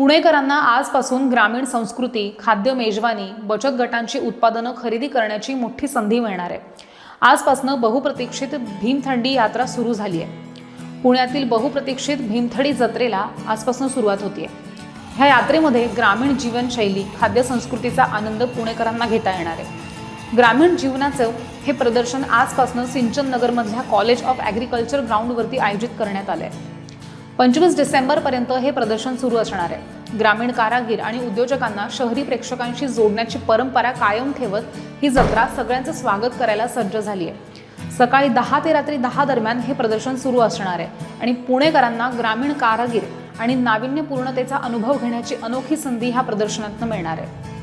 पुणेकरांना आजपासून ग्रामीण संस्कृती खाद्य मेजवानी बचत गटांची उत्पादनं खरेदी करण्याची मोठी संधी मिळणार आहे. आजपासून बहुप्रतीक्षित भीमथंडी यात्रा सुरू झाली आहे पुण्यातील बहुप्रतीक्षित भीमथडी जत्रेला आजपासून सुरुवात होतीये. ह्या यात्रेमध्ये ग्रामीण जीवनशैली खाद्य संस्कृतीचा आनंद पुणेकरांना घेता येणार आहे. ग्रामीण जीवनाचं हे प्रदर्शन आजपासून सिंचन नगरमधल्या कॉलेज ऑफ ॲग्रिकल्चर ग्राउंडवरती आयोजित करण्यात आलं आहे पंचवीस डिसेंबरपर्यंत हे प्रदर्शन सुरू असणार आहे. ग्रामीण कारागीर आणि उद्योजकांना शहरी प्रेक्षकांशी जोडण्याची परंपरा कायम ठेवत ही जत्रा सगळ्यांचं स्वागत करायला सज्ज झाली आहे. सकाळी दहा ते रात्री दहा दरम्यान हे प्रदर्शन सुरू असणार आहे आणि पुणेकरांना ग्रामीण कारागीर आणि नाविन्यपूर्णतेचा अनुभव घेण्याची अनोखी संधी ह्या प्रदर्शनातून मिळणार आहे.